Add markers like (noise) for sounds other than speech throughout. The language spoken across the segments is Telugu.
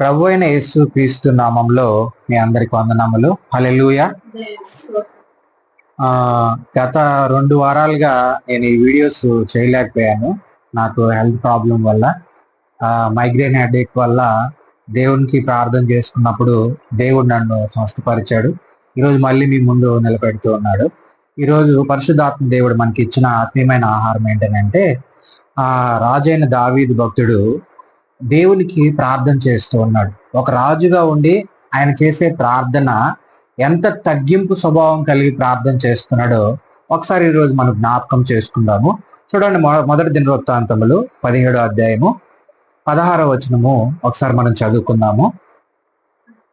ప్రభు అయిన యేసు క్రీస్తు నామంలో మీ అందరికి వందనములు. హలెలుయ గత రెండు వారాలుగా నేను ఈ వీడియోస్ చేయలేకపోయాను. నాకు హెల్త్ ప్రాబ్లం వల్ల మైగ్రేన్ హెడేక్ వల్ల దేవునికి ప్రార్థన చేసుకున్నప్పుడు దేవుడు నన్ను స్వస్థపరిచాడు. ఈరోజు మళ్ళీ మీ ముందు నిలబెడుతూ ఉన్నాడు. ఈరోజు పరిశుద్ధాత్మ దేవుడు మనకి ఇచ్చిన ఆత్మీయమైన ఆహారం ఏంటంటే ఆ రాజైన దావీదు భక్తుడు దేవునికి ప్రార్థన చేస్తూ ఉన్నాడు. ఒక రాజుగా ఉండి ఆయన చేసే ప్రార్థన ఎంత తగ్గింపు స్వభావం కలిగి ప్రార్థన చేస్తున్నాడో ఒకసారి ఈ రోజు మనం జ్ఞాపకం చేసుకుందాము. చూడండి మొదటి దినవృత్తాంతములు పదిహేడో అధ్యాయము పదహారో వచనము ఒకసారి మనం చదువుకుందాము.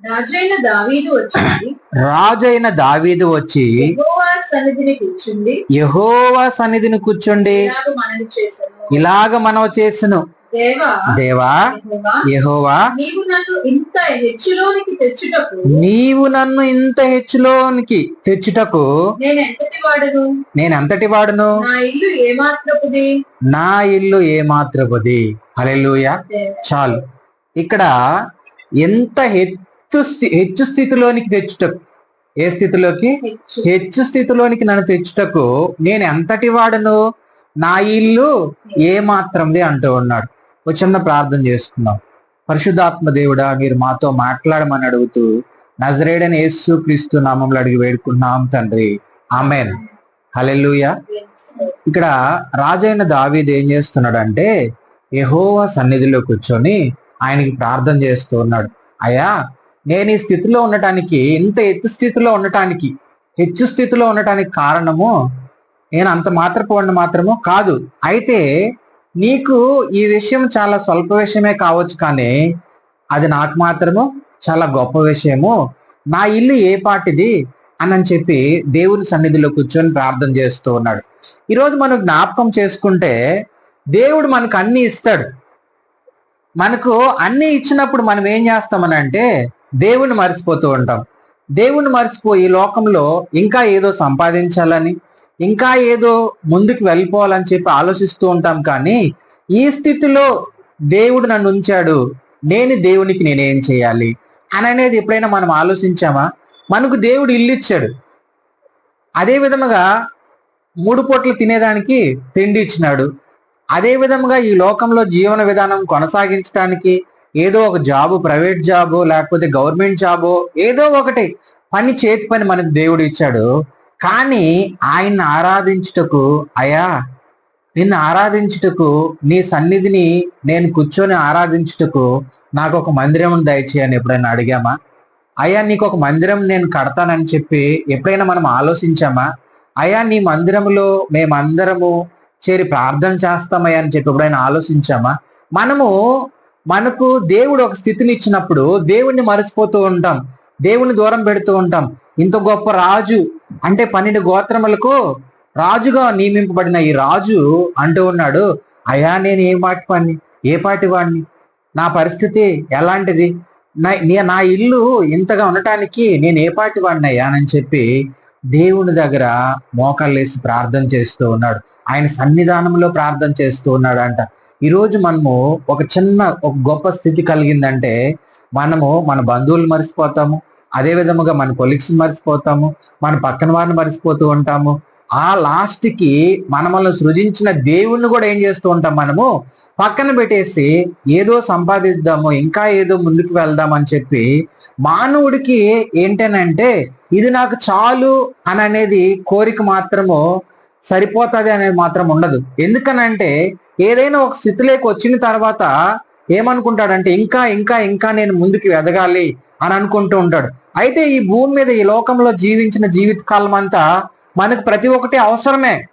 రాజైన దావీదు వచ్చింది రాజైన దావీదు వచ్చి యెహోవా సన్నిధిని కూర్చుంది యహోవా సన్నిధిని కూర్చోండి ఇలాగ మనవ చేసిన. దేవా యెహోవా నీవు నన్ను ఇంత హెచ్చులోనికి తెచ్చుటకు నీవు నన్ను ఇంత హెచ్చులోనికి తెచ్చుటకు నేను ఎంతటి వాడను? నా ఇల్లు ఏమాత్రపుది? నా ఇల్లు ఏమాత్రపది? హల్లెలూయా. దేవా. చాలు. ఇక్కడ ఎంత హెచ్చు హెచ్చు స్థితిలోనికి తెచ్చుటకు ఏ స్థితిలోకి? హెచ్చు. హెచ్చు స్థితిలోనికి నన్ను తెచ్చుటకు నేను ఎంతటి వాడును? నా ఇల్లు ఏ మాత్రంది అంటూ ఉన్నాడు. ఒక చిన్న ప్రార్థన చేసుకుందాం. పరిశుద్ధాత్మ దేవుడా మీరు మాతో మాట్లాడమని అడుగుతూ నజరేడని యేసు క్రీస్తు నామంలో అడిగి వేడుకున్నాం తండ్రి. ఆమెన్. హలెల్లుయ. ఇక్కడ రాజైన దావీద్ ఏం చేస్తున్నాడంటే యహోవా సన్నిధిలో కూర్చొని ఆయనకి ప్రార్థన చేస్తూ ఉన్నాడు. అయ్యా నేను ఈ స్థితిలో ఉండటానికి ఇంత ఎత్తు స్థితిలో ఉండటానికి హెచ్చు స్థితిలో ఉండటానికి కారణము నేను అంత మాత్రపోండి మాత్రము కాదు. అయితే నీకు ఈ విషయం చాలా స్వల్ప విషయమే కావచ్చు కానీ అది నాకు మాత్రము చాలా గొప్ప విషయము. నా ఇల్లు ఏ పాటిది అని చెప్పి దేవుని సన్నిధిలో కూర్చొని ప్రార్థన చేస్తూ ఉన్నాడు. ఈరోజు మనం జ్ఞాపకం చేసుకుంటే దేవుడు మనకు అన్ని ఇస్తాడు. మనకు అన్ని ఇచ్చినప్పుడు మనం ఏం చేస్తామని అంటే దేవుణ్ణి మర్చిపోతూ ఉంటాం. దేవుణ్ణి మర్చిపోయి ఈ లోకంలో ఇంకా ఏదో సంపాదించాలని ఇంకా ఏదో ముందుకు వెళ్ళిపోవాలని చెప్పి ఆలోచిస్తూ ఉంటాం కానీ ఈ స్థితిలో దేవుడు నన్ను ఉంచాడు. నేను దేవునికి నేనేం చేయాలి? అని అనేది ఎప్పుడైనా మనం ఆలోచించామా? మనకు దేవుడు ఇల్లు ఇచ్చాడు. అదే విధముగా మూడు పూటలు తినేదానికి తిండి ఇచ్చినాడు. అదే విధముగా ఈ లోకంలో జీవన విధానం కొనసాగించడానికి ఏదో ఒక జాబు ప్రైవేట్ జాబు లేకపోతే గవర్నమెంట్ జాబు ఏదో ఒకటి పని చేతి పని మనకు దేవుడు ఇచ్చాడు. కానీ ఆయన్ని ఆరాధించుటకు అయా నిన్ను ఆరాధించుటకు నీ సన్నిధిని నేను కూర్చొని ఆరాధించుటకు నాకు ఒక మందిరం దయచేయని ఎప్పుడైనా అడిగామా? అయ్యా నీకు ఒక మందిరం నేను కడతానని చెప్పి ఎప్పుడైనా మనం ఆలోచించామా? అయ్యా నీ మందిరములో మేమందరము చేరి ప్రార్థన చేస్తామయ్యా అని చెప్పి ఎప్పుడైనా ఆలోచించామా? మనము మనకు దేవుడు ఒక స్థితిని ఇచ్చినప్పుడు దేవుణ్ణి మరచిపోతూ ఉంటాం దేవుని దూరం పెడుతూ ఉంటాం. ఇంత గొప్ప రాజు అంటే పన్నెండు గోత్రములకు రాజుగా నియమింపబడిన ఈ రాజు అంటూ ఉన్నాడు అయ్యా నేను ఏ పాటి వాడిని ఏ పాటి వాడిని నా పరిస్థితి ఎలాంటిది? నా నా ఇల్లు ఇంతగా ఉండటానికి నేను ఏ పాటి వాడిని అయ్యా? అని చెప్పి దేవుని దగ్గర మోకాళ్ళేసి ప్రార్థన చేస్తూ ఉన్నాడు. ఆయన సన్నిధానంలో ప్రార్థన చేస్తూ ఉన్నాడు అంట ఈరోజు మనము ఒక చిన్న ఒక గొప్ప స్థితి కలిగిందంటే మనము మన బంధువులు మర్చిపోతాము అదే విధముగా మన కొలిక్స్ మర్చిపోతాము మన పక్కన వారిని మర్చిపోతూ ఉంటాము. ఆ లాస్ట్కి మనమల్ని సృజించిన దేవుణ్ణి కూడా ఏం చేస్తూ ఉంటాం మనము? పక్కన పెట్టేసి ఏదో సంపాదిద్దాము ఇంకా ఏదో ముందుకు వెళ్దాం అని చెప్పి మానవుడికి ఏంటనంటే ఇది నాకు చాలు అని అనేది కోరిక మాత్రము సరిపోతుంది అనేది మాత్రం ఉండదు. ఎందుకనంటే ఏదైనా ఒక స్థితిలోకి వచ్చిన తర్వాత ఏమనుకుంటాడంటే ఇంకా ఇంకా ఇంకా నేను ముందుకు ఎదగాలి అని అనుకుంటూ ఉంటాడు. అయితే ఈ భూమి మీద ఈ లోకంలో జీవించిన జీవితకాలం అంతా మనకు ప్రతి ఒక్కటి అవసరమే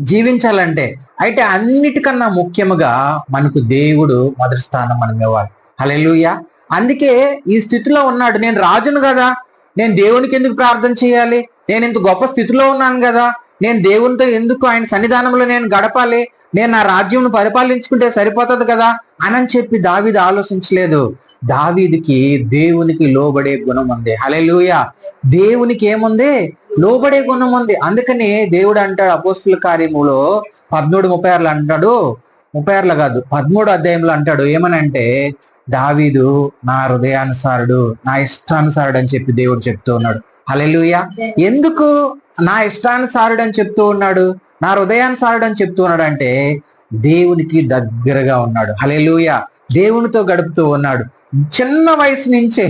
జీవించాలంటే. అయితే అన్నిటికన్నా ముఖ్యముగా మనకు దేవుడు మొదటి స్థానం మనం ఇవ్వాలి. హల్లెలూయా. అందుకే ఈ స్థితిలో ఉన్నాడు. నేను రాజును కదా. నేను దేవునికి ఎందుకు ప్రార్థన చేయాలి? నేను ఇంత గొప్ప స్థితిలో ఉన్నాను కదా. నేను దేవునితో ఎందుకు ఆయన సన్నిధానంలో నేను గడపాలి? నేను నా రాజ్యంను పరిపాలించుకుంటే సరిపోతుంది కదా. అని చెప్పి దావీదు ఆలోచించలేదు. దావీదికి దేవునికి లోబడే గుణం ఉంది. హలెలుయ దేవునికి ఏముంది? లోబడే గుణం ఉంది. అందుకనే దేవుడు అంటాడు అపోస్తుల కార్యములో పదమూడు ముప్పై ఆరులు అంటాడు. ముప్పై ఆరులో కాదు పదమూడు అధ్యాయంలో అంటాడు. ఏమనంటే దావీదు నా హృదయానుసారుడు నా ఇష్టానుసారుడు అని చెప్పి దేవుడు చెప్తూ ఉన్నాడు. హలెలుయ ఎందుకు? నా ఇష్టానుసారుడు అని చెప్తూ ఉన్నాడు. నా హృదయానుసారుడు అని చెప్తూ ఉన్నాడు అంటే దేవునికి దగ్గరగా ఉన్నాడు. హలెలుయ దేవునితో గడుపుతూ ఉన్నాడు. చిన్న వయసు నుంచే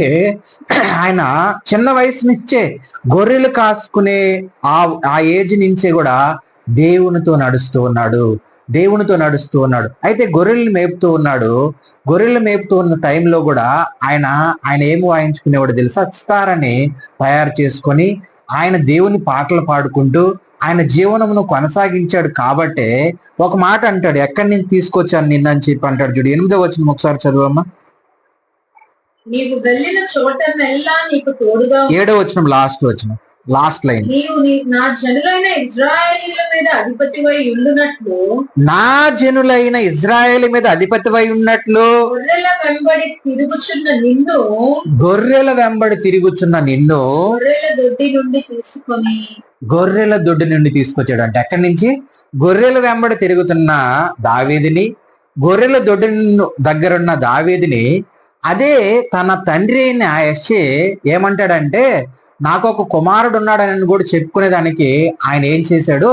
ఆయన చిన్న వయసు నుంచే గొర్రెలు కాసుకునే ఆ ఆ ఏజ్ నుంచే కూడా దేవునితో నడుస్తూ ఉన్నాడు. దేవునితో నడుస్తూ ఉన్నాడు. అయితే గొర్రెలు మేపుతూ ఉన్నాడు. గొర్రెలు మేపుతూ ఉన్న టైంలో కూడా ఆయన ఆయన ఏమి వాయించుకునేవాడు తెలుసా? సితారని తయారు చేసుకొని ఆయన దేవుని పాటలు పాడుకుంటూ ఆయన జీవనమును కొనసాగించాడు కాబట్టే ఒక మాట అంటాడు ఎక్కడి నుంచి తీసుకొచ్చాను నిన్న అని చెప్పి అంటాడు చూడు ఎనిమిదో వచ్చిన ఒకసారి చదువమ్మా నీవు వెళ్ళిన చోటనెల్లా నీకు తోడుగా ఉండు. ఏడో వచ్చిన లాస్ట్ వచ్చిన లాస్ట్ లైన్ నీ- జనులైన ఇజ్రాయేలీల మీద అధిపతివై ఉండునట్లు నా జనులైన ఇజ్రాయేల్ మీద అధిపతివై ఉన్నట్లు గొర్రెల వెంబడి తిరుగుచున్న నిన్ను గొర్రెల వెంబడి తిరుగుచున్న నిన్ను గొర్రెల దొడ్డి నుండి తీసుకొని గొర్రెల దొడ్డి నుండి తీసుకొచ్చాడు అంటే ఎక్కడి నుంచి? గొర్రెల వెంబడి తిరుగుతున్న దావీదిని గొర్రెల దొడ్డి దగ్గరున్న దావీదిని అదే తన తండ్రి అయిన యెషే ఏమంటాడంటే నాకు ఒక కుమారుడు ఉన్నాడని కూడా చెప్పుకునేదానికి ఆయన ఏం చేశాడు?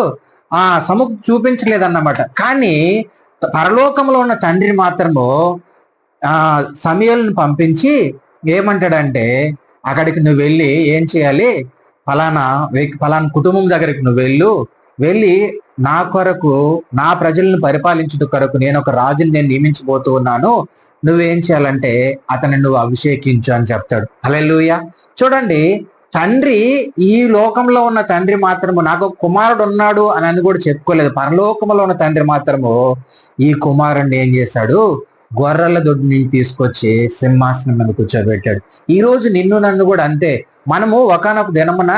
ఆ సముఖ చూపించలేదన్నమాట. కానీ పరలోకంలో ఉన్న తండ్రి మాత్రము ఆ సమయాలను పంపించి ఏమంటాడంటే అక్కడికి నువ్వు వెళ్ళి ఏం చేయాలి? ఫలానా ఫలానా కుటుంబం దగ్గరికి నువ్వు వెళ్ళు. వెళ్ళి నా కొరకు నా ప్రజలను పరిపాలించుట కొరకు నేను ఒక రాజుని నేను నియమించబోతూ ఉన్నాను. నువ్వేం చేయాలంటే అతను నువ్వు అభిషేకించు అని చెప్తాడు. అలెలుయ చూడండి తండ్రి ఈ లోకంలో ఉన్న తండ్రి మాత్రము నాకు కుమారుడు ఉన్నాడు అని అని కూడా చెప్పుకోలేదు. పరలోకంలో ఉన్న తండ్రి మాత్రము ఈ కుమారుడిని ఏం చేశాడు? గొర్రెల దొడ్డు నుంచి తీసుకొచ్చి సింహాసనం మీద కూర్చోబెట్టాడు. ఈ రోజు నిన్ను నన్ను కూడా అంతే. మనము ఒకనొక దినమున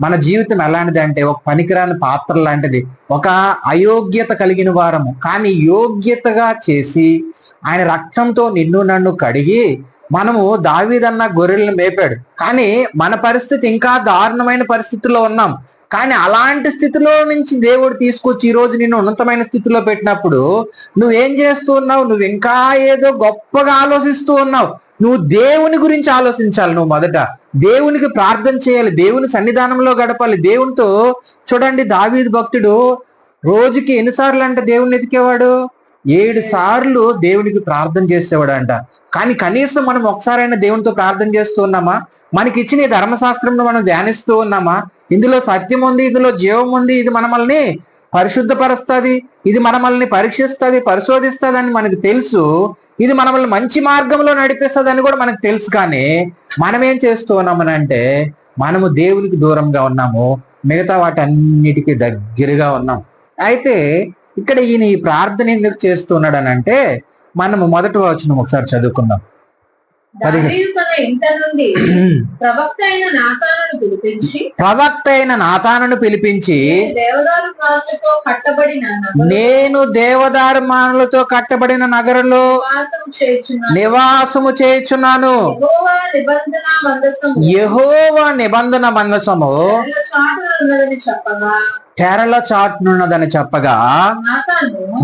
మన జీవితం ఎలాంటిది అంటే ఒక పనికిరాని పాత్ర లాంటిది ఒక అయోగ్యత కలిగిన వారము. కానీ యోగ్యతగా చేసి ఆయన రక్తంతో నిన్ను నన్ను కడిగి మనము దావీదన్న గొర్రెలను మేపాడు. కానీ మన పరిస్థితి ఇంకా దారుణమైన పరిస్థితుల్లో ఉన్నాం. కానీ అలాంటి స్థితిలో నుంచి దేవుడు తీసుకొచ్చి ఈరోజు నేను నిన్ను ఉన్నతమైన స్థితిలో పెట్టినప్పుడు నువ్వేం చేస్తూ ఉన్నావు? నువ్వు ఇంకా ఏదో గొప్పగా ఆలోచిస్తూ ఉన్నావు. నువ్వు దేవుని గురించి ఆలోచించాలి నువ్వు మొదట. దేవునికి ప్రార్థన చేయాలి. దేవుని సన్నిధానంలో గడపాలి. దేవునితో చూడండి దావీద్ భక్తుడు రోజుకి ఎన్నిసార్లు అంటే దేవుని ఎదికేవాడు ఏడు సార్లు దేవునికి ప్రార్థన చేసేవాడు అంట కానీ కనీసం మనం ఒకసారైనా దేవునితో ప్రార్థన చేస్తూ ఉన్నామా? మనకి ఇచ్చిన ఈ ధర్మశాస్త్రంను మనం ధ్యానిస్తూ ఉన్నామా? ఇందులో సత్యం ఉంది ఇందులో జీవం ఉంది ఇది మనమల్ని పరిశుద్ధపరుస్తుంది ఇది మనమల్ని పరీక్షిస్తుంది పరిశోధిస్తుంది అని మనకు తెలుసు. ఇది మనల్ని మంచి మార్గంలో నడిపిస్తుంది అని కూడా మనకు తెలుసు కానీ మనం ఏం చేస్తూ ఉన్నామనంటే మనము దేవునికి దూరంగా ఉన్నాము. మిగతా వాటన్నిటికీ దగ్గరగా ఉన్నాం. అయితే ఇక్కడ ఈయన ఈ ప్రార్థన ఎందుకు చేస్తున్నాడు అని అంటే మనము మొదటి వచనం ఒకసారి చదువుకుందాం. (clears throat) ప్రవక్త అయిన నాతానును పిలిపించి ప్రవక్త అయిన నాతానును పిలిపించి నేను దేవదారు మానులతో కట్టబడిన నగరంలో నివాసము చేయుచున్నాను. యెహోవా నిబంధన మందసము. తెరల చాటునున్నదని చెప్పగా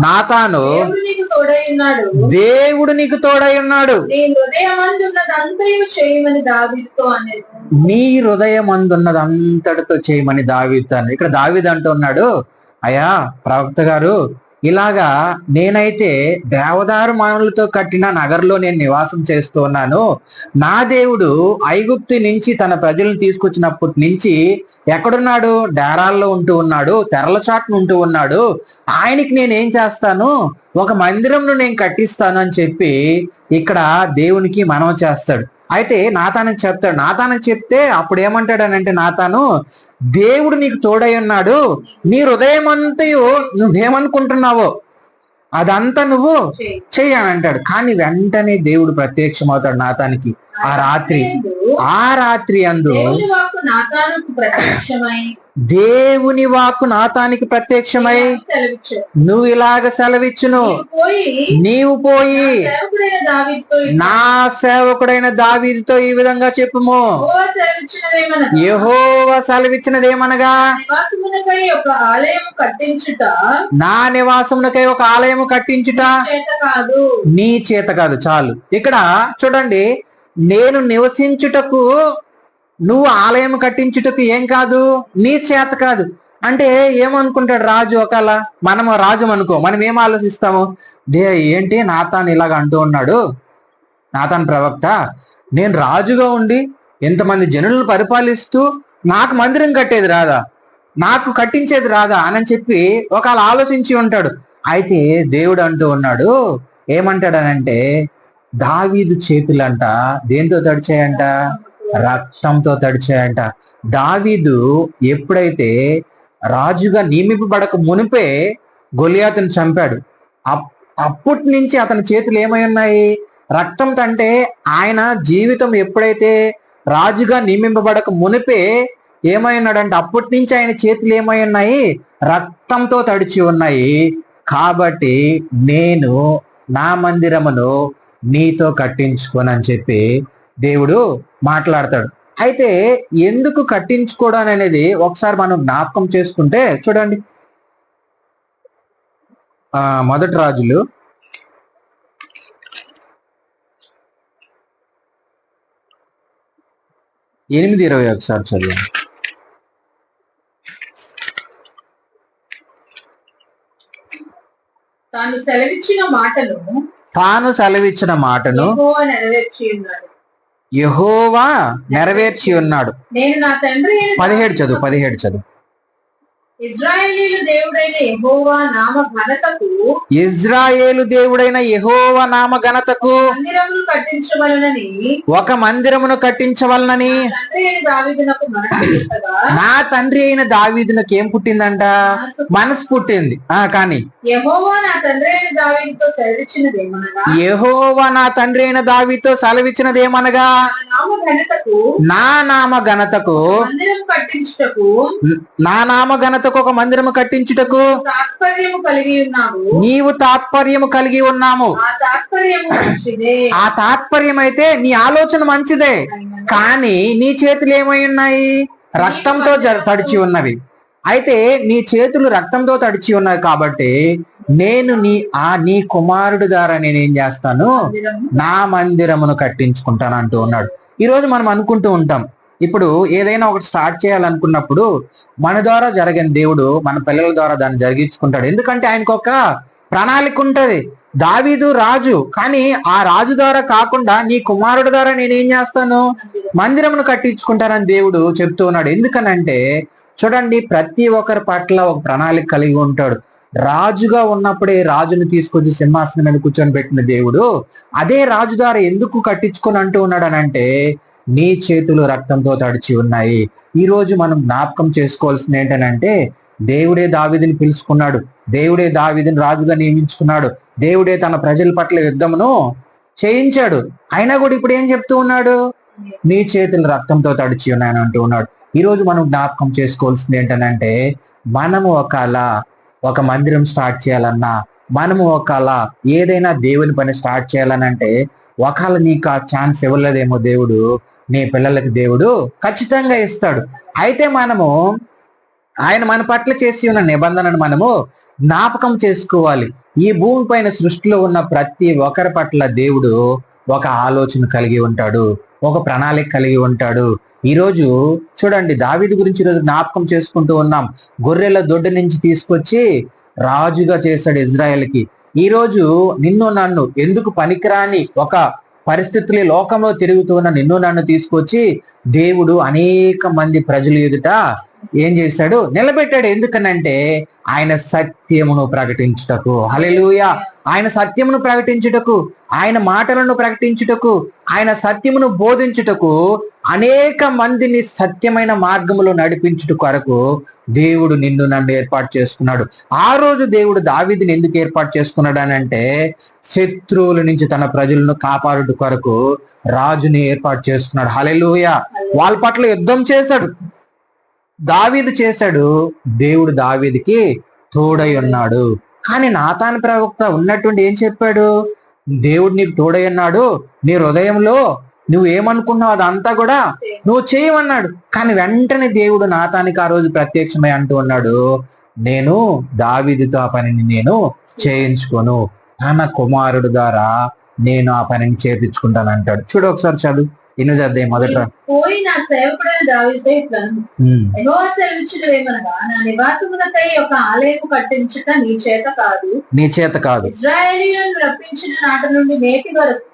నాతాను దేవుడు నీకు తోడై ఉన్నాడు దేవుడు నీకు తోడై ఉన్నాడు నీ హృదయం అందున్నది అంతటితో చేయమని దావీతాను ఇక్కడ దావీద్ అంటున్నాడు అయ్యా ప్రవక్త గారు ఇలాగా నేనైతే దేవదారు మానులతో కట్టిన నగర్లో నేను నివాసం చేస్తూ ఉన్నాను. నా దేవుడు ఐగుప్తి నుంచి తన ప్రజలను తీసుకొచ్చినప్పటి నుంచి ఎక్కడున్నాడు? డేరాల్లో ఉంటూ ఉన్నాడు తెరల చాటును ఉంటూ ఉన్నాడు. ఆయనకి నేనేం చేస్తాను? ఒక మందిరంను నేను కట్టిస్తాను అని చెప్పి ఇక్కడ దేవునికి మనవ చేస్తాడు. అయితే నాతానికి చెప్తాడు. నాతానికి చెప్తే అప్పుడు ఏమంటాడనంటే నాతాను దేవుడు నీకు తోడై ఉన్నాడు. నీ హృదయం అంతయు నువ్వేమనుకుంటున్నావో అదంతా నువ్వు చేయి. చెయ్యి అని అంటాడు కానీ వెంటనే దేవుడు ప్రత్యక్షమవుతాడు నాతానికి. ఆ రాత్రి. ఆ రాత్రి అందు దేవుని వాక్కు నాతానుకు ప్రత్యక్షమై. దేవుని వాక్కు నాతానికి ప్రత్యక్షమై సెలవిచ్చాడు నువ్వు ఇలాగ సెలవిచ్చును. నీవు పోయి నా సేవకుడైన దావీదుతో ఈ విధంగా చెప్పుము. యెహోవా సెలవిచ్చినదేమనగా సెలవిచ్చినదేమనగా నివాసమునకై ఒక ఆలయం కట్టించుట నా నివాసమునకై ఒక ఆలయము కట్టించుట చేత కాదు. నీ చేత కాదు చాలు. ఇక్కడ చూడండి నేను నివసించుటకు నువ్వు ఆలయం కట్టించుటకు ఏం కాదు? నీ చేత కాదు. అంటే ఏమనుకుంటాడు రాజు ఒకవేళ? మనం రాజు అనుకో మనం ఏం ఆలోచిస్తాము? దే ఏంటి నాతాన్ ఇలాగ అంటూ ఉన్నాడు? నాతాన్ ప్రవక్త నేను రాజుగా ఉండి ఎంతమంది జనులను పరిపాలిస్తూ నాకు మందిరం కట్టేది రాదా? నాకు కట్టించేది రాదా? అని చెప్పి ఒకళ్ళు ఆలోచించి ఉంటాడు. అయితే దేవుడు అంటూ ఉన్నాడు ఏమంటాడనంటే దావీదు చేతులంట. దేంతో తడిచాయంట? రక్తంతో తడిచాయంట. దావీదు ఎప్పుడైతే రాజుగా నియమింపబడక మునిపే గొలియాతను చంపాడు అప్- అప్పటి నుంచి అతని చేతులు ఏమై ఉన్నాయి? రక్తం అంటే ఆయన జీవితం ఎప్పుడైతే రాజుగా నియమింపబడక మునిపే ఏమై ఉన్నాడంటే అప్పటి నుంచి ఆయన చేతులు ఏమై ఉన్నాయి? రక్తంతో తడిచి ఉన్నాయి. కాబట్టి నేను నా మందిరమును నీతో కట్టించుకోనని చెప్పి దేవుడు మాట్లాడతాడు. అయితే ఎందుకు కట్టించుకోవడం అనేది ఒకసారి మనం జ్ఞాపకం చేసుకుంటే చూడండి. మొదటి రాజులు. ఎనిమిది ఇరవై ఒకసారి చదివండి తాను సెలవిచ్చిన మాటను తాను సెలవిచ్చిన మాటను యెహోవా నెరవేర్చి ఉన్నాడు. పదిహేడు చదువు పదిహేడు చదువు. ఇజ్రాయేలీల దేవుడైన యెహోవా నామ ఘనతకు ఇజ్రాయేలు దేవుడైన యెహోవా నామ ఘనతకు మందిరములు కట్టించవలనని ఒక మందిరమును కట్టించవలనని నా తండ్రి అయిన దావీదునకు ఏం పుట్టిందంట? మనసు పుట్టింది. ఆ కానీ యెహోవా నా తండ్రి అయిన దావీదుతో సెలవిచ్చినదేమనగా యెహోవా నా తండ్రి అయిన దావీతో సెలవిచ్చినదేమనగా నా నామ ఘనతకు నా నామ ఘనతకు నా నామ ఘనతకు ఒక మందిరము కట్టించుటకు తాత్పర్యము కలిగి ఉన్నాము నీవు తాత్పర్యము కలిగి ఉన్నాము. ఆ తాత్పర్యం అయితే నీ ఆలోచన మంచిదే. కానీ నీ చేతులు ఏమై ఉన్నాయి? రక్తంతో తడిచి ఉన్నవి. అయితే నీ చేతులు రక్తంతో తడిచి ఉన్నాయి కాబట్టి నేను నీ ఆ నీ కుమారుడు ద్వారా నేనేం చేస్తాను? నా మందిరమును కట్టించుకుంటాను అంటూ ఉన్నాడు. ఈ రోజు మనం అనుకుంటూ ఉంటాం ఇప్పుడు ఏదైనా ఒకటి స్టార్ట్ చేయాలనుకున్నప్పుడు మన ద్వారా జరగని దేవుడు మన పిల్లల ద్వారా దాన్ని జరిగించుకుంటాడు. ఎందుకంటే ఆయనకు ఒక ప్రణాళిక ఉంటుంది. దావీదు రాజు. కానీ ఆ రాజు ద్వారా కాకుండా నీ కుమారుడు ద్వారా నేనేం చేస్తాను? మందిరమును కట్టించుకుంటానని దేవుడు చెప్తూ ఉన్నాడు. ఎందుకనంటే చూడండి ప్రతి ఒక్కరి పట్ల ఒక ప్రణాళిక కలిగి ఉంటాడు. రాజుగా ఉన్నప్పుడే రాజును తీసుకొచ్చి సింహాసనం మీద కూర్చొని పెట్టిన దేవుడు అదే రాజు ద్వారా ఎందుకు కట్టించుకొని అంటూ ఉన్నాడు అంటే నీ చేతులు రక్తంతో తడిచి ఉన్నాయి. ఈ రోజు మనం జ్ఞాపకం చేసుకోవాల్సింది ఏంటనంటే దేవుడే దావిదిని పిలుచుకున్నాడు. దేవుడే దావిదిని రాజుగా నియమించుకున్నాడు. దేవుడే తన ప్రజల పట్ల యుద్ధమును చేయించాడు. అయినా కూడా ఇప్పుడు ఏం చెప్తూ ఉన్నాడు? నీ చేతులు రక్తంతో తడిచి ఉన్నాయని అంటూ ఉన్నాడు. ఈరోజు మనం జ్ఞాపకం చేసుకోవాల్సింది ఏంటనంటే మనము ఒకవేళ ఒక మందిరం స్టార్ట్ చేయాలన్నా మనము ఒకవేళ ఏదైనా దేవుని పని స్టార్ట్ చేయాలనంటే ఒకవేళ నీకు ఆ ఛాన్స్ ఇవ్వలేదేమో దేవుడు. నీ పిల్లలకు దేవుడు ఖచ్చితంగా ఇస్తాడు. అయితే మనము ఆయన మన పట్ల చేసి ఉన్న నిబంధనను మనము జ్ఞాపకం చేసుకోవాలి. ఈ భూమి పైన సృష్టిలో ఉన్న ప్రతి ఒక్కరి పట్ల దేవుడు ఒక ఆలోచన కలిగి ఉంటాడు. ఒక ప్రణాళిక కలిగి ఉంటాడు. ఈరోజు చూడండి దావిడి గురించి ఈరోజు జ్ఞాపకం చేసుకుంటూ ఉన్నాం. గొర్రెల దొడ్డు నుంచి తీసుకొచ్చి రాజుగా చేశాడు ఇజ్రాయెల్కి. ఈరోజు నిన్ను నన్ను ఎందుకు పనికిరాని ఒక పరిస్థితులు లోకంలో తిరుగుతూ ఉన్న నిన్ను నన్ను తీసుకొచ్చి దేవుడు అనేక మంది ప్రజలు ఎదుట ఏం చేశాడు? నిలబెట్టాడు. ఎందుకనంటే ఆయన సత్యమును ప్రకటించుటకు. హలెలుయ ఆయన సత్యమును ప్రకటించుటకు ఆయన మాటలను ప్రకటించుటకు ఆయన సత్యమును బోధించుటకు అనేక మందిని సత్యమైన మార్గములో నడిపించుట కొరకు దేవుడు నిన్ను నన్ను ఏర్పాటు చేసుకున్నాడు. ఆ రోజు దేవుడు దావిదిని ఎందుకు ఏర్పాటు చేసుకున్నాడు అని అంటే శత్రువుల నుంచి తన ప్రజలను కాపాడుట కొరకు రాజుని ఏర్పాటు చేసుకున్నాడు. హలెలుయ వాళ్ళ పట్ల యుద్ధం చేశాడు. దావీదు చేశాడు దేవుడు దావీదికి తోడై ఉన్నాడు. కానీ నాతాన్ ప్రవక్త ఉన్నటువంటి ఏం చెప్పాడు? దేవుడు నీకు తోడై ఉన్నాడు నీ హృదయంలో నువ్వు ఏమనుకున్నావు అదంతా కూడా నువ్వు చేయమన్నాడు. కానీ వెంటనే దేవుడు నాతానికి ఆ రోజు ప్రత్యక్షమై అంటూ ఉన్నాడు నేను దావీదుతో ఆ పనిని నేను చేయించుకోను. తన కుమారుడు ద్వారా నేను ఆ పనిని చేపించుకుంటాను అంటాడు చూడు ఒకసారి చదువు. ఎనిమిది అధ్యాయం మొదట. పోయి నా సేవకుడైన దావీదుతో ఇట్లా ఉమ్, యెహోవా నా నివాసములకై ఒక ఆలయం కట్టించుట నీ చేత కాదు. నీ చేత కాదు. ఇజ్రాయేలీలను రప్పించిన నాటి నుండి నేటి వరకు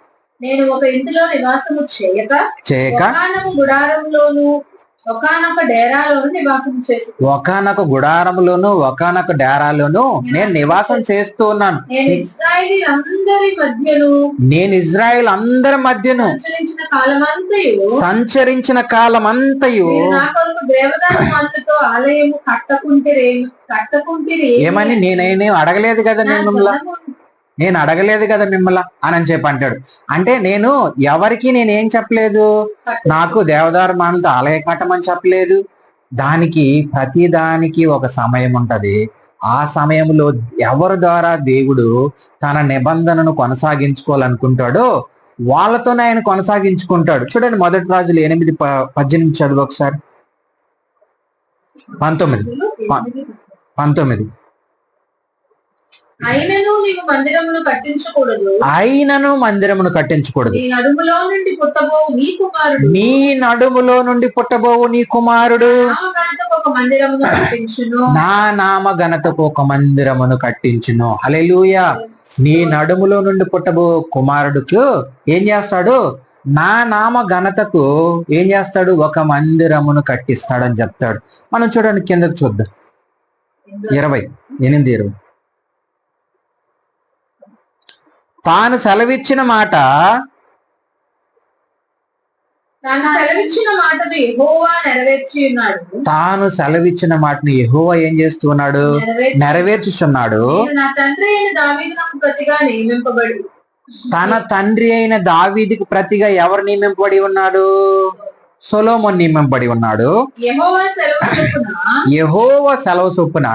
నేను ఒక ఇంటిలో నివాసము చేయక చేయక గుడారంలోను ఒకానొక డేరాలోను నివాసము చేసుకు ఒకనొక గుడారములోను ఒకనొక డేరాలోను నేను నివాసం చేస్తూ ఉన్నాను. నేను ఇస్రాయేలీ అందరి మధ్యను నేను ఇజ్రాయెల్ అందరి మధ్యను సంచరించిన కాలమంతయు సంచరించిన కాలమంతయు నా కొరకు ఆలయము కట్టకుంటిరే కట్టకుంటిరి. ఏమని నేనేం అడగలేదు కదా నేను నేను అడగలేదు కదా మిమ్మల్ని అని చెప్పి అంటాడు. అంటే నేను ఎవరికి నేనేం చెప్పలేదు? నాకు దేవదారు మానలతో ఆలయ కట్టమని చెప్పలేదు. దానికి ప్రతి దానికి ఒక సమయం ఉంటది. ఆ సమయంలో ఎవరి ద్వారా దేవుడు తన నిబంధనను కొనసాగించుకోవాలనుకుంటాడో వాళ్ళతోనే ఆయన కొనసాగించుకుంటాడు. చూడండి మొదటి రాజులు ఎనిమిది ప- పద్దెనిమిది చదువు ఒకసారి. పంతొమ్మిది. పంతొమ్మిది. అయినను నీవు మందిరమును కట్టించకూడదు. అయినను మందిరమును కట్టించకూడదు. నీ నడుములో నుండి పుట్టబోవు నీ కుమారుడు. నీ నడుములో నుండి పుట్టబోవు నీ కుమారుడు. నామఘనతకు ఒక మందిరమును కట్టించును. నా నామ ఘనతకు ఒక మందిరమును కట్టించును. హల్లెలూయా. నీ నడుములో నుండి పుట్టబో కుమారుడుకు ఏం చేస్తాడు? నా నామ ఘనతకు ఏం చేస్తాడు? ఒక మందిరమును కట్టిస్తాడని చెప్తాడు. మనం చూడండి కిందకు చూద్దాం. ఇరవై ఎనిమిది ఇరవై. తాను సెలవిచ్చిన మాట తాను సెలవిచ్చిన మాటను యెహోవా నెరవేర్చి ఉన్నాడు. తాను సెలవిచ్చిన మాటను యెహోవా ఏం చేస్తున్నాడు నెరవేర్చి నెరవేర్చుచున్నాడు. తన తండ్రి అయిన దావీదికి ప్రతిగా ఎవరు నియమింపబడి ఉన్నాడు? సొలోమోన్ నియమింపబడి ఉన్నాడు. యెహోవా సెలవు చొప్పున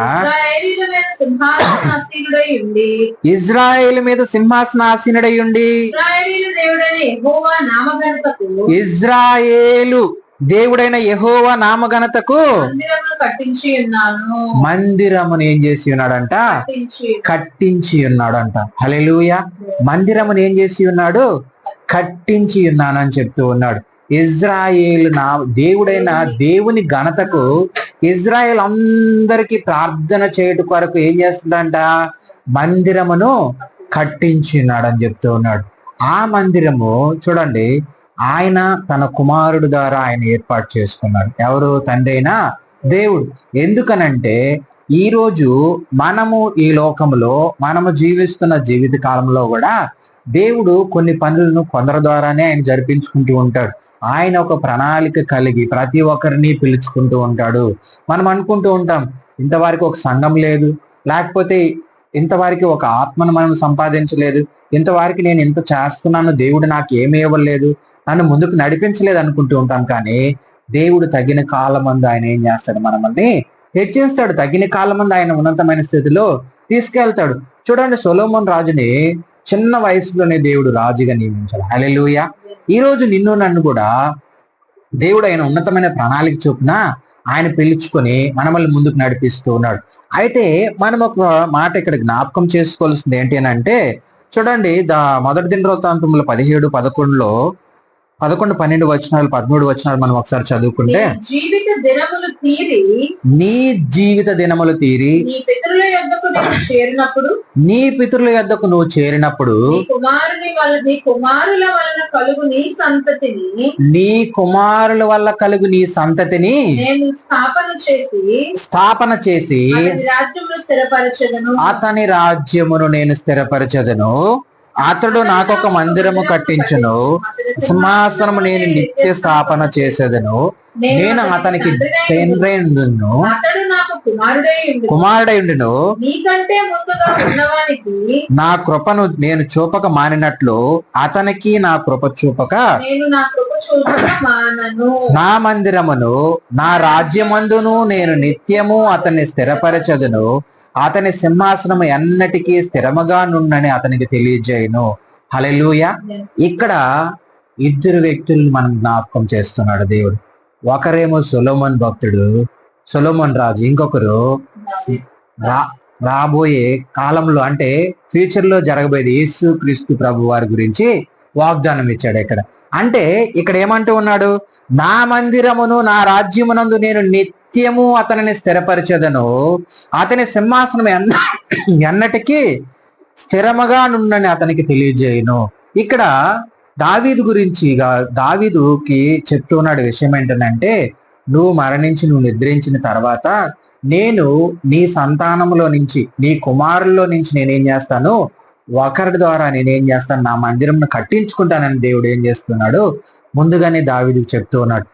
ఇజ్రాయేల్ మీద సింహాసనాసీనుడై ఉండి. ఇజ్రాయేలు దేవుడైన యెహోవా నామఘనతకు మందిరమును ఏం చేసి ఉన్నాడంట? కట్టించి ఉన్నాడంట. హల్లెలూయా. మందిరమును ఏం చేసి ఉన్నాడు? కట్టించి ఉన్నానని చెప్తూ ఉన్నాడు. ఇజ్రాయేల్ నా దేవుడైన దేవుని ఘనతకు ఇజ్రాయేల్ అందరికి ప్రార్థన చేయటం కొరకు ఏం చేస్తుందంట? మందిరమును కట్టించినాడు అని చెప్తూ ఉన్నాడు. ఆ మందిరము చూడండి ఆయన తన కుమారుడు ద్వారా ఆయన ఏర్పాటు చేసుకున్నాడు. ఎవరు? తండ్రి అయినా దేవుడు. ఎందుకనంటే ఈ రోజు మనము ఈ లోకంలో మనము జీవిస్తున్న జీవిత కాలంలో కూడా దేవుడు కొన్ని పనులను కొందరి ద్వారానే ఆయన జరిపించుకుంటూ ఉంటాడు. ఆయన ఒక ప్రణాళిక కలిగి ప్రతి ఒక్కరిని పిలుచుకుంటూ ఉంటాడు. మనం అనుకుంటూ ఉంటాం ఇంతవరకు ఒక సంఘం లేదు. లేకపోతే ఇంతవరకు ఒక ఆత్మను మనం సంపాదించలేదు. ఇంతవరకు నేను ఇంత చేస్తున్నాను దేవుడు నాకు ఏమి ఇవ్వలేదు. నన్ను ముందుకు నడిపించలేదు అనుకుంటూ ఉంటాం కానీ దేవుడు తగిన కాలమందు ఆయన ఏం చేస్తాడు మనల్ని హెచ్చిస్తాడు. తగిన కాలమందు ఆయన ఉన్నతమైన స్థితిలో తీసుకెళ్తాడు. చూడండి సొలోమోన్ రాజుని చిన్న వయసులోనే దేవుడు రాజుగా నియమించాడు. హలెలుయ ఈ రోజు నిన్ను నన్ను కూడా దేవుడు ఆయన ఉన్నతమైన ప్రణాళిక చొప్పున ఆయన పిలుచుకొని మనమల్ని ముందుకు నడిపిస్తూ ఉన్నాడు. అయితే మనం ఒక మాట ఇక్కడ జ్ఞాపకం చేసుకోవాల్సింది ఏంటి అని అంటే చూడండి దా మొదటి దినవృత్తాంతంలో పదిహేడు పదకొండులో పదకొండు పన్నెండు వచనాలు పదమూడు వచనాలు మనం ఒకసారి చదువుకుంటే జీవిత దినములు తీరి నీ జీవిత దినములు తీరి నీ పితరుల యొద్దకు చేరినప్పుడు నీ పితరుల యొద్దకు నువ్వు చేరినప్పుడు నీ కుమారుని వల్ల నీ కుమారుల వలన కలుగు నీ సంతతిని నీ కుమారుల వల్ల కలుగు నీ సంతతిని నేను స్థాపన చేసి స్థాపన చేసి రాజ్యమును స్థిరపరచదను. అతని రాజ్యమును నేను స్థిరపరచదను. అతడు నాకొక మందిరము కట్టించును. సింహాసనము నేను నిత్య స్థాపన చేసేదను. నేను అతనికి తండ్రిను అతడు నాకు కుమారుడై ఉండు కుమారుడై ఉండును. నీకంటే ముందుగా ఉన్నవానికి నా కృపను నేను చూపక మానినట్లు అతనికి నా కృప చూపక నా మందిరమును నా రాజ్యమందును నేను నిత్యము అతన్ని స్థిరపరచదును. అతని సింహాసనము ఎన్నటికీ స్థిరముగా నుండని అతనికి తెలియజేయను. హలెలూయ ఇక్కడ ఇద్దరు వ్యక్తులను మనం జ్ఞాపకం చేస్తున్నాడు దేవుడు. ఒకరేమో సులోమన్ భక్తుడు సులోమన్ రాజు ఇంకొకరు రా రాబోయే కాలంలో అంటే ఫ్యూచర్లో జరగబోయేది యేసు క్రీస్తు ప్రభు వారి గురించి వాగ్దానం ఇచ్చాడు ఇక్కడ. అంటే ఇక్కడ ఏమంటూ ఉన్నాడు? నా మందిరమును నా రాజ్యమునందు నేను నిత్యము అతనిని స్థిరపరచదను. అతని సింహాసనం ఎన్న ఎన్నటికీ స్థిరముగా నుండని అతనికి తెలియజేయను. ఇక్కడ దావీదు గురించి దావీదుకి చెప్తున్నాడు విషయం ఏంటంటే నువ్వు మరణించి నువ్వు నిద్రించిన తర్వాత నేను నీ సంతానంలో నుంచి నీ కుమారుల్లో నుంచి నేనేం చేస్తాను? ఒకరి ద్వారా నేనేం చేస్తాను? నా మందిరంను కట్టించుకుంటానని దేవుడు ఏం చేస్తున్నాడు? ముందుగానే దావీదుకి చెప్తూ ఉన్నాడు.